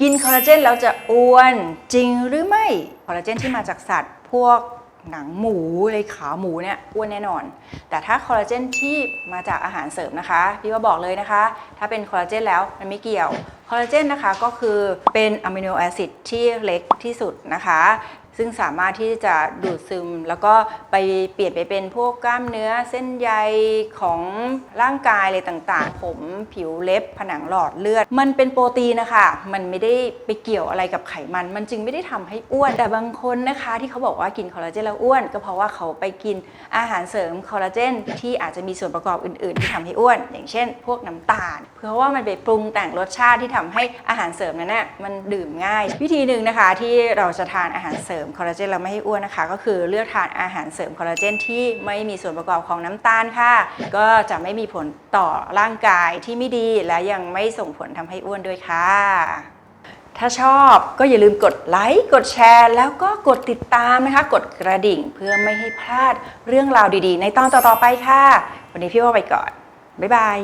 กินคอลลาเจนแล้วจะอ้วนจริงหรือไม่คอลลาเจนที่มาจากสัตว์พวกหนังหมูเลยขาหมูเนี่ยอ้วนแน่นอน แต่ถ้าคอลลาเจนที่มาจากอาหารเสริมนะคะ พี่ว่าบอกเลยนะคะ ถ้าเป็นคอลลาเจนแล้วมันไม่เกี่ยว คอลลาเจนนะคะก็คือเป็นอะมิโนแอซิดที่เล็กที่สุดนะคะ ซึ่งสามารถที่จะดูดซึม แล้วก็ไปเปลี่ยนไปเป็นพวกกล้ามเนื้อเส้นใยของร่างกายอะไรต่างๆ ผมผิวเล็บผนังหลอดเลือด มันเป็นโปรตีนนะคะ มันไม่ได้ไปเกี่ยวอะไรกับไขมัน มันจึงไม่ได้ทำให้อ้วน แต่บางคนนะคะที่เขาบอกว่ากินคอลลาเจนแล้วอ้วน ก็เพราะว่าเขาไปกินอาหารเสริมคอลลาเจนที่อาจจะมีส่วนประกอบอื่นๆ ที่ทำให้อ้วน อย่างเช่น พวกน้ำตาล เพราะว่ามันไปปรุงแต่งรสชาติที่ททำให้อาหารเสริมนั้นน่ะมันดื่มง่าย วิธีหนึ่งนะคะที่เราจะทานอาหารเสริมคอลลาเจนแล้วไม่ให้อ้วนนะคะ ก็คือเลือกทานอาหารเสริมคอลลาเจนที่ไม่มีส่วนประกอบของน้ำตาลค่ะ ก็จะไม่มีผลต่อร่างกายที่ไม่ดีและยังไม่ส่งผลทำให้อ้วนด้วยค่ะถ้าชอบก็อย่าลืมกดไลค์ กดแชร์ แล้วก็กดติดตามนะคะ กดกระดิ่งเพื่อไม่ให้พลาดเรื่องราวดีๆ ในตอนต่อๆไปค่ะ วันนี้พี่ว่าไปก่อน บ๊ายบาย